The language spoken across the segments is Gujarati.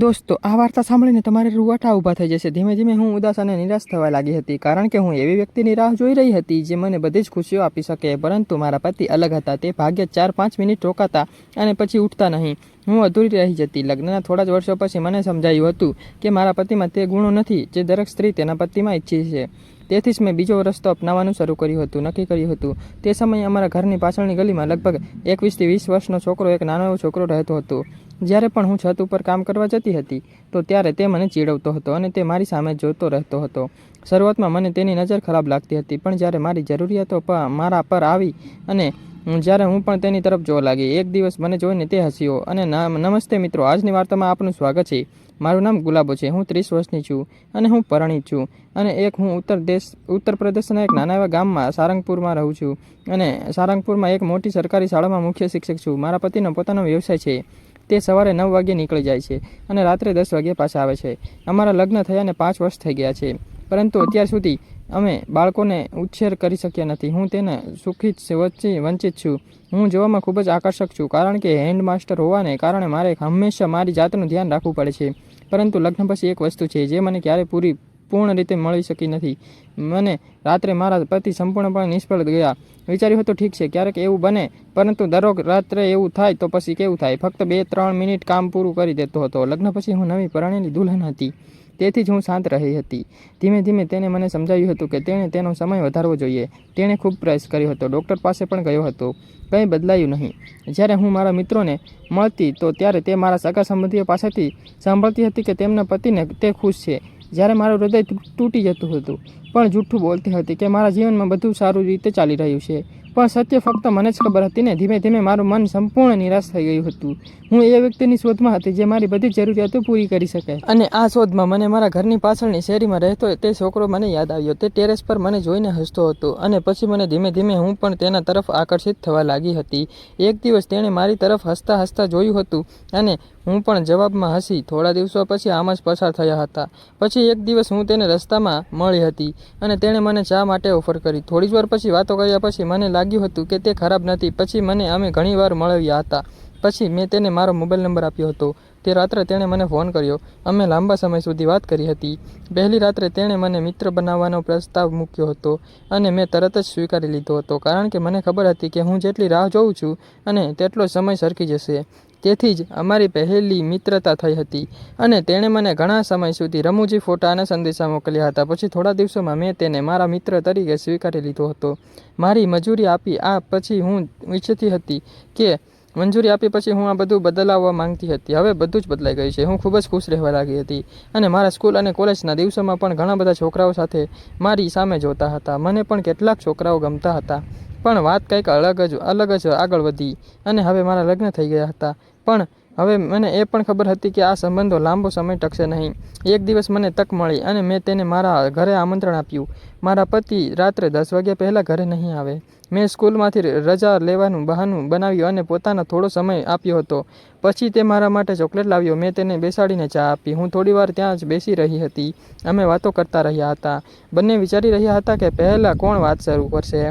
દોસ્તો, આ વાર્તા સાંભળીને તમારે રૂવાટા ઊભા થઈ જશે. ધીમે ધીમે હું ઉદાસ અને નિરાશ થવા લાગી હતી, કારણ કે હું એવી વ્યક્તિની રાહ જોઈ રહી હતી જે મને બધી જ ખુશીઓ આપી શકે, પરંતુ મારા પતિ અલગ હતા. તે ભાગ્ય ચાર પાંચ મિનિટ રોકાતા અને પછી ઉઠતા નહીં. હું અધૂરી રહી જતી. લગ્નના થોડા જ વર્ષો પછી મને સમજાયું હતું કે મારા પતિમાં તે ગુણો નથી જે દરેક સ્ત્રી તેના પતિમાં ઈચ્છી છે. તેથી જ મેં બીજો રસ્તો અપનાવવાનું શરૂ કર્યું હતું, નક્કી કર્યું હતું. તે સમયે અમારા ઘરની પાછળની ગલીમાં લગભગ એકવીસથી વીસ વર્ષનો છોકરો, એક નાનો એવો છોકરો રહેતો હતો. જ્યારે પણ હું છત ઉપર કામ કરવા જતી હતી, તો ત્યારે તે મને ચીડવતો હતો અને તે મારી સામે જોતો રહેતો હતો. શરૂઆતમાં મને તેની નજર ખરાબ લાગતી હતી, પણ જ્યારે મારી જરૂરિયાતો મારા પર આવી અને જ્યારે હું પણ તેની તરફ જોવા લાગી, એક દિવસ મને જોઈને તે હસ્યો અને નામ- નમસ્તે મિત્રો, આજની વાર્તામાં આપનું સ્વાગત છે. મારું નામ ગુલાબો છે, હું ત્રીસ વર્ષની છું અને હું પરણિત છું અને એક હું ઉત્તર દેશ, ઉત્તર પ્રદેશના એક નાના એવા ગામમાં સારંગપુરમાં રહું છું અને સારંગપુરમાં એક મોટી સરકારી શાળામાં મુખ્ય શિક્ષક છું. મારા પતિનો પોતાનો વ્યવસાય છે. તે સવારે નવ વાગ્યે નીકળી જાય છે અને રાત્રે દસ વાગ્યે પાછા આવે છે. અમારા લગ્ન થયાને પાંચ વર્ષ થઈ ગયા છે. પરંતુ અત્યાર સુધી અમે બાળકોને ઉછેર કરી શક્યા નથી. હું તેને સુખી જ વચ્ચે વંચિત છું. હું જોવામાં ખૂબ જ આકર્ષક છું કારણ કે હેન્ડ માસ્ટર હોવાને કારણે મારે હંમેશા મારી જાતનું ધ્યાન રાખવું પડે છે. પરંતુ લગ્ન પછી એક વસ્તુ છે જે મને ક્યારેય પૂરી પૂર્ણ રીતે મળી શકી નથી. મને રાત્રે મારા પતિ સંપૂર્ણપણે નિષ્ફળ ગયા. વિચાર્યું હતું, ઠીક છે, ક્યારેક એવું બને, પરંતુ દરરોજ રાત્રે એવું થાય તો પછી કેવું થાય? ફક્ત બે, ત્રણ મિનિટ કામ પૂરું કરી દેતો હતો. લગ્ન પછી હું નવી પરણેલી દુલ્હન હતી. તેથી જ હું શાંત રહી હતી. ધીમે ધીમે તેને મને સમજાવ્યું હતું કે તેણે તેનો સમય વધારવો જોઈએ. તેણે ખૂબ પ્રયાસ કર્યો હતો. ડૉક્ટર પાસે પણ ગયો હતો. કંઈ બદલાયું નહીં. જ્યારે હું મારા મિત્રોને મળતી તો ત્યારે તે મારા સગા સંબંધીઓ પાસેથી સાંભળતી હતી કે તેમના પતિને તે ખુશ છે. જ્યારે મારું હૃદય તૂટી જતું હતું. પણ જૂઠું બોલતી હતી કે મારા જીવનમાં બધું સારું રીતે ચાલી રહ્યું છે. પણ સત્ય ફક્ત મને જ ખબર હતી ને, ધીમે ધીમે મારું મન સંપૂર્ણ નિરાશ થઈ ગયું હતું. હું એ વ્યક્તિની શોધમાં હતી જે મારી બધી જરૂરિયાતો પૂરી કરી શકે. અને આ શોધમાં મને મારા ઘરની પાછળની શેરીમાં રહેતો તે છોકરો મને યાદ આવ્યો. તે ટેરેસ પર મને જોઈને હસતો હતો અને પછી મને ધીમે ધીમે હું પણ તેના તરફ આકર્ષિત થવા લાગી હતી. એક દિવસ તેણે મારી તરફ હસતા હસતા જોયું હતું અને હું પણ જવાબમાં હસી. થોડા દિવસો પછી આમ જ પસાર થયા હતા. પછી એક દિવસ હું તેને રસ્તામાં મળી હતી અને તેણે મને ચા માટે ઓફર કરી. થોડી વાર પછી વાતો કર્યા પછી મને લાગ્યું હતું કે તે ખરાબ નથી. પછી મને અમે ઘણીવાર મળવ્યા હતા. પછી મેં તેને મારો મોબાઈલ નંબર આપ્યો હતો. તે રાત્રે તેણે મને ફોન કર્યો. અમે લાંબા સમય સુધી વાત કરી હતી. પહેલી રાત્રે તેણે મને મિત્ર બનાવવાનો પ્રસ્તાવ મૂક્યો હતો અને મેં તરત જ સ્વીકારી લીધો હતો. કારણ કે મને ખબર હતી કે હું જેટલી રાહ જોઉં છું અને તેટલો સમય સરકી જશે. તેથી જ અમારી પહેલી મિત્રતા થઈ હતી અને તેણે મને ઘણા સમય સુધી રમૂજી ફોટા અને સંદેશા મોકલ્યા હતા. પછી થોડા દિવસોમાં મેં તેને મારા મિત્ર તરીકે સ્વીકારી લીધો હતો. મારી મજૂરી આપી, આ પછી હું ઈચ્છતી હતી કે મંજૂરી આપી પછી હું આ બધું બદલાવવા માંગતી હતી. હવે બધું જ બદલાઈ ગયું છે. હું ખૂબ જ ખુશ રહેવા લાગી હતી અને મારા સ્કૂલ અને કોલેજના દિવસોમાં પણ ઘણા બધા છોકરાઓ સાથે મારી સામે જોતા હતા. મને પણ કેટલાક છોકરાઓ ગમતા હતા. પણ વાત કંઈક અલગ જ અલગ જ આગળ વધી અને હવે મારા લગ્ન થઈ ગયા હતા. પણ હવે મને એ પણ ખબર હતી કે આ સંબંધો લાંબો સમય ટકશે નહીં. એક દિવસ મને તક મળી અને મેં તેને મારા ઘરે આમંત્રણ આપ્યું. મારા પતિ રાત્રે દસ વાગ્યા પહેલાં ઘરે નહીં આવે. મેં સ્કૂલમાંથી રજા લેવાનું બહાનું બનાવ્યું અને પોતાનો થોડો સમય આપ્યો હતો. પછી તે મારા માટે ચોકલેટ લાવ્યો. મેં તેને બેસાડીને ચા આપી. હું થોડીવાર ત્યાં જ બેસી રહી હતી. અમે વાતો કરતા રહ્યા હતા. બંને વિચારી રહ્યા હતા કે પહેલાં કોણ વાત શરૂ કરશે?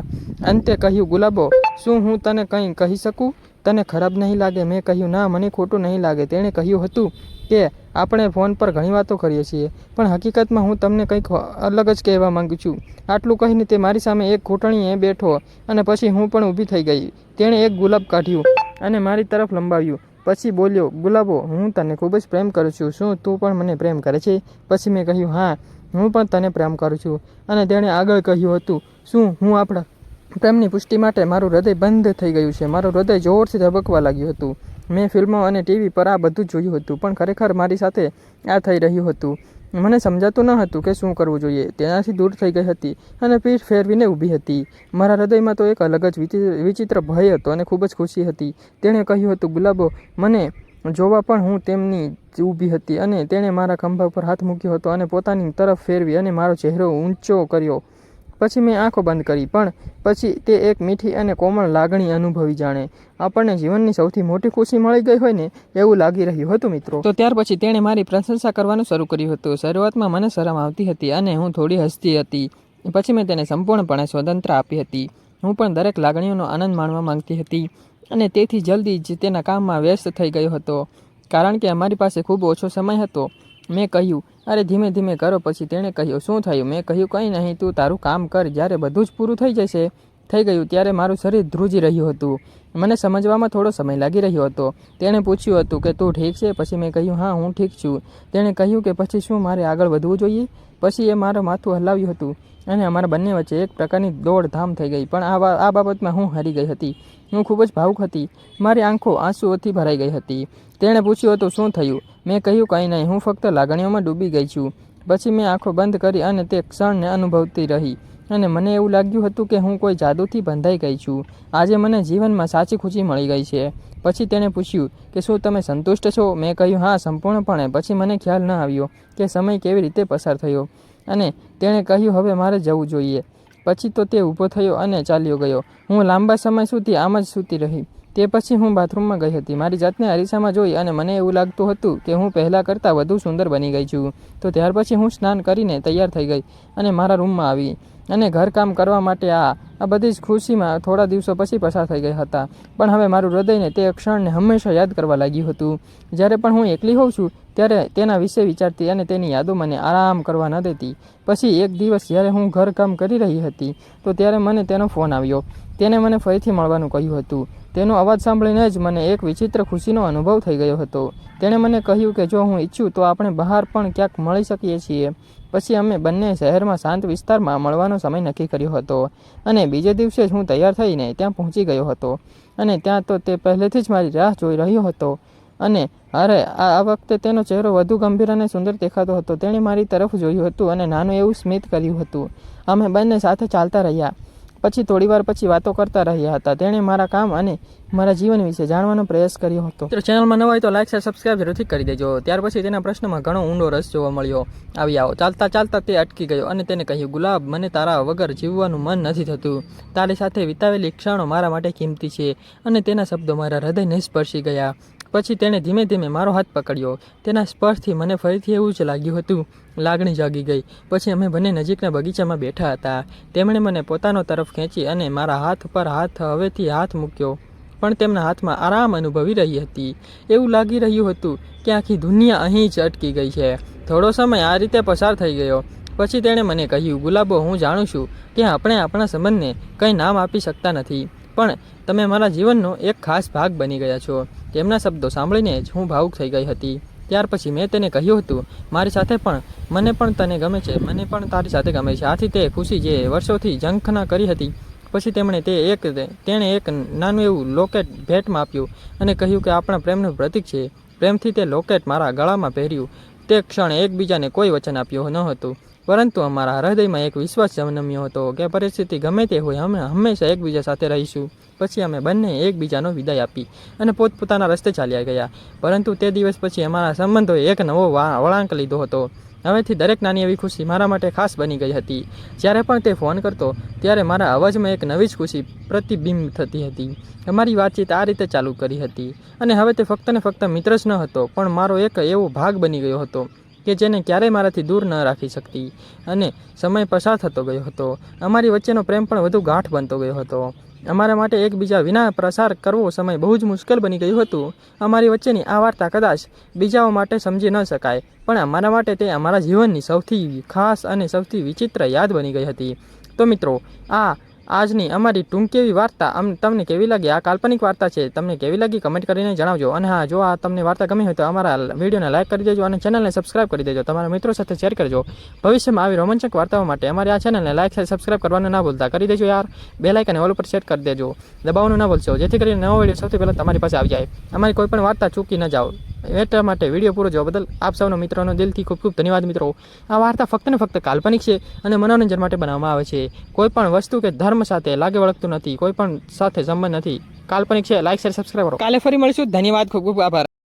અંતે કહ્યું, ગુલાબો, શું હું તને કંઈ કહી શકું? તને ખરાબ નહીં લાગે, મેં કહ્યું, ના, મને ખોટું નહીં લાગે. તેણે કહ્યું હતું કે, આપણે ફોન પર ઘણી વાતો કરીએ છીએ, પણ હકીકતમાં હું તમને કંઈક અલગ જ કહેવા માંગુ છું. આટલું કહીને તે મારી સામે એક ઘૂંટણીએ બેઠો અને પછી હું પણ ઊભી થઈ ગઈ. તેણે એક ગુલાબ કાઢ્યું અને મારી તરફ લંબાવ્યું. પછી બોલ્યો, ગુલાબો, હું તને ખૂબ જ પ્રેમ કરું છું. શું તું પણ મને પ્રેમ કરે છે? પછી મેં કહ્યું, હા, હું પણ તને પ્રેમ કરું છું. અને તેણે આગળ કહ્યું હતું, શું હું આપણા પ્રેમની પુષ્ટિ માટે મારું હૃદય બંધ થઈ ગયું છે. મારું હૃદય જોરથી ધબકવા લાગ્યું હતું. મેં ફિલ્મો અને ટીવી પર આ બધું જોયું હતું, પણ ખરેખર મારી સાથે આ થઈ રહ્યું હતું. મને સમજાતું ન હતું કે શું કરવું જોઈએ. તેનાથી દૂર થઈ ગઈ હતી અને પીઠ ફેરવીને ઊભી હતી. મારા હૃદયમાં તો એક અલગ જ વિચિ- વિચિત્ર ભય હતો અને ખૂબ જ ખુશી હતી. તેણે કહ્યું હતું, ગુલાબો, મને જોવા પણ હું તેમની ઊભી હતી. અને તેણે મારા ખંભા પર હાથ મૂક્યો હતો અને પોતાની તરફ ફેરવી અને મારો ચહેરો ઊંચો કર્યો. પછી મેં આંખો બંધ કરી, પણ પછી તે એક મીઠી અને કોમળ લાગણી અનુભવી જાણે. આપણને જીવનની સૌથી મોટી ખુશી મળી ગઈ હોય ને એવું લાગી રહ્યું હતું, મિત્રો. તો ત્યાર પછી તેણે મારી પ્રશંસા કરવાનું શરૂ કર્યું હતું. શરૂઆતમાં મને શરમ આવતી હતી અને હું થોડી હસતી હતી. પછી મેં તેને સંપૂર્ણપણે સ્વતંત્ર આપી હતી. હું પણ દરેક લાગણીઓનો આનંદ માણવા માંગતી હતી અને તેથી જલ્દી જ તેના કામમાં વ્યસ્ત થઈ ગયો હતો. કારણ કે અમારી પાસે ખૂબ ઓછો સમય હતો. મેં કહ્યું અરે ધીમે ધીમે કરો, પછી તેણે કહ્યું, શું થયું? મેં કહ્યું કંઈ નહીં, તું તારું કામ કર. જ્યારે બધું જ પૂરું થઈ જશે, થઈ ગયું, ત્યારે મારું શરીર ધ્રુજી રહ્યું હતું. મને સમજવામાં થોડો સમય લાગી રહ્યો હતો. તેણે પૂછ્યું હતું કે, તું ઠીક છે? પછી મેં કહ્યું, હા, હું ઠીક છું. તેણે કહ્યું કે, પછી શું મારે આગળ વધવું જોઈએ? પછી એ મારું માથું હલાવ્યું હતું. અને અમારા બંને વચ્ચે એક પ્રકારની દોડધામ થઈ ગઈ. પણ આ આ બાબતમાં હું હારી ગઈ હતી. હું ખૂબ જ ભાવુક હતી. મારી આંખો આંસુઓથી ભરાઈ ગઈ હતી. તેણે પૂછ્યું હતું, શું થયું? મેં કહ્યું, કંઈ નહીં. હું ફક્ત લાગણીઓમાં ડૂબી ગઈ છું. પછી મેં આંખો બંધ કરી અને તે ક્ષણને અનુભવતી રહી. અને મને એવું લાગ્યું હતું કે હું કોઈ જાદુથી બંધાઈ ગઈ છું. આજે મને જીવનમાં સાચી ખુશી મળી ગઈ છે. પછી તેણે પૂછ્યું કે, શું તમે સંતુષ્ટ છો? મેં કહ્યું, હા, સંપૂર્ણપણે. પછી મને ખ્યાલ ન આવ્યો કે સમય કેવી રીતે પસાર થયો. અને તેણે કહ્યું, હવે મારે જવું જોઈએ. પછી તો તે ઊભો થયો અને ચાલ્યો ગયો. હું લાંબા સમય સુધી આમ જ સૂતી રહી. તે પછી હું બાથરૂમમાં ગઈ હતી. મારી જાતને અરીસામાં જોઈ અને મને એવું લાગતું હતું કે હું પહેલાં કરતાં વધુ સુંદર બની ગઈ છું. તો ત્યાર પછી હું સ્નાન કરીને તૈયાર થઈ ગઈ અને મારા રૂમમાં આવી અને ઘરકામ કરવા માટે આ આ બધી જ ખુશીમાં થોડા દિવસો પછી પસાર થઈ ગયા હતા. પણ હવે મારું હૃદયને તે ક્ષણને હંમેશા યાદ કરવા લાગ્યું હતું. જ્યારે પણ હું એકલી હોઉં છું, ત્યારે તેના વિશે વિચારતી અને તેની યાદો મને આરામ કરવા ન દેતી. પછી એક દિવસ જ્યારે હું ઘરકામ કરી રહી હતી, તો ત્યારે મને તેનો ફોન આવ્યો. તેને મને ફરીથી મળવાનું કહ્યું હતું. તેનો અવાજ સાંભળીને જ મને એક વિચિત્ર ખુશીનો અનુભવ થઈ ગયો હતો. તેણે મને કહ્યું કે જો હું ઈચ્છું તો આપણે બહાર પણ ક્યાંક મળી શકીએ છીએ. પછી અમે બંને શહેરમાં શાંત વિસ્તારમાં મળવાનો સમય નક્કી કર્યો હતો અને બીજે દિવસે જ હું તૈયાર થઈને ત્યાં પહોંચી ગયો હતો. અને ત્યાં તો તે પહેલેથી જ મારી રાહ જોઈ રહ્યો હતો. અને અરે, આ વખતે તેનો ચહેરો વધુ ગંભીર અને સુંદર દેખાતો હતો. તેણે મારી તરફ જોયું હતું અને નાનું એવું સ્મિત કર્યું હતું. અમે બંને સાથે ચાલતા રહ્યા. પછી થોડીવાર પછી વાતો કરતા રહ્યા હતા. તેણે મારા કામ અને મારા જીવન વિશે જાણવાનો પ્રયાસ કર્યો હતો. ચેનલમાં નવા હોય તો લાઈક શેર સબસ્ક્રાઈબ જરૂરથી કરી દેજો. ત્યાર પછી તેના પ્રશ્નમાં ઘણો ઊંડો રસ જોવા મળ્યો. આવી આવો. ચાલતા ચાલતા તે અટકી ગયો અને તેને કહ્યું, ગુલાબ, મને તારા વગર જીવવાનું મન નથી થતું. તારી સાથે વિતાવેલી ક્ષણો મારા માટે કિંમતી છે અને તેના શબ્દો મારા હૃદયને સ્પર્શી ગયા. પછી તેણે ધીમે ધીમે મારો હાથ પકડ્યો. તેના સ્પર્શથી મને ફરીથી એવું જ લાગ્યું હતું. લાગણી જાગી ગઈ. પછી અમે બંને નજીકના બગીચામાં બેઠા હતા. તેમણે મને પોતાનો તરફ ખેંચી અને મારા હાથ પર હાથ હવેથી હાથ મૂક્યો. પણ તેમના હાથમાં આરામ અનુભવી રહી હતી. એવું લાગી રહ્યું હતું કે આખી દુનિયા અહીં જ અટકી ગઈ છે. થોડો સમય આ રીતે પસાર થઈ ગયો. પછી તેણે મને કહ્યું, ગુલાબો, હું જાણું છું કે આપણે આપણા સંબંધને કંઈ નામ આપી શકતા નથી. પણ તમે મારા જીવનનો એક ખાસ ભાગ બની ગયા છો. તેમના શબ્દો સાંભળીને જ હું ભાવુક થઈ ગઈ હતી. ત્યાર પછી મેં તેને કહ્યું હતું, મારી સાથે પણ, મને પણ તને ગમે છે, મને પણ તારી સાથે ગમે છે. આથી તે ખુશી જે વર્ષોથી ઝંખના કરી હતી. પછી તેમણે તે એક, તેણે એક નાનું એવું લોકેટ ભેટમાં આપ્યું અને કહ્યું કે આપણા પ્રેમનું પ્રતીક છે. પ્રેમથી તે લોકેટ મારા ગળામાં પહેર્યું. તે ક્ષણે એકબીજાને કોઈ વચન આપ્યું ન હતું. પરંતુ અમારા હૃદયમાં એક વિશ્વાસ જન્મ્યો હતો કે પરિસ્થિતિ ગમે તે હોય, અમે હંમેશા એકબીજા સાથે રહીશું. પછી અમે બંને એકબીજાનો વિદાય આપી અને પોતપોતાના રસ્તે ચાલ્યા ગયા. પરંતુ તે દિવસ પછી અમારા સંબંધોએ એક નવો વળાંક લીધો હતો. હવેથી દરેક નાની એવી ખુશી મારા માટે ખાસ બની ગઈ હતી. જ્યારે પણ તે ફોન કરતો, ત્યારે મારા અવાજમાં એક નવી જ ખુશી પ્રતિબિંબ થતી હતી. અમારી વાતચીત આ રીતે ચાલુ કરી હતી. અને હવે તે ફક્ત ને ફક્ત મિત્ર જ ન હતો, પણ મારો એક એવો ભાગ બની ગયો હતો. કે જેને ક્યારેય મારાથી દૂર ન રાખી શકતી. અને સમય પસાર થતો ગયો હતો. અમારી વચ્ચેનો પ્રેમ પણ વધુ ગાંઠ બનતો ગયો હતો. અમારા માટે એકબીજા વિના પ્રસાર કરવો સમય બહુ જ મુશ્કેલ બની ગયું હતું. અમારી વચ્ચેની આ વાર્તા કદાચ બીજાઓ માટે સમજી ન શકાય, પણ અમારા માટે તે અમારા જીવનની સૌથી ખાસ અને સૌથી વિચિત્ર યાદ બની ગઈ હતી. તો મિત્રો, આ આજની અમારી ટૂંકી એવી વાર્તા? તમને કેવી લાગી? આ કાલ્પનિક વાર્તા છે. તમને કેવી લાગી? કમેન્ટ કરીને જણાવજો. અને હા, જો આ તમને વાર્તા ગમી હોય તો અમારા વિડીયોને લાઈક કરી દેજો અને ચેનલને સબસ્ક્રાઇબ કરી દેજો. તમારા મિત્રો સાથે શેર કરજો. ભવિષ્યમાં આવી રોમાંચક વાર્તાઓ માટે અમારી આ ચેનલને અને સબસ્ક્રાઇબ કરવાનું ના ભૂલતા. કરી દેજો યાર. બે લાઈક અને ઓલ ઉપર સેટ કરી દેજો. દબાવવાનું ના ભૂલશો. જેથી કરીને નવો વીડિયો સૌથી પહેલાં તમારી પાસે આવી જાય. અમારી કોઈ પણ વાર્તા ચૂકી ન જાઓ. એટલા માટે વીડિયો પૂરો જોવા બદલ આપ સૌનો મિત્રોનો દિલથી ખૂબ ખૂબ ધન્યવાદ મિત્રો. આ વાર્તા ફક્ત ને ફક્ત કાલ્પનિક છે અને મનોરંજન માટે બનાવવામાં આવે છે. કોઈ પણ વસ્તુ કે ધર્મ સાથે લાગે વળગતું નથી, કોઈ પણ સાથે સંબંધ નથી. કાલ્પનિક છે લાઇક શેર સબસ્ક્રાઈબ કરો. કાલે ફરી મળીશું. ધન્યવાદ, ખૂબ ખૂબ આભાર.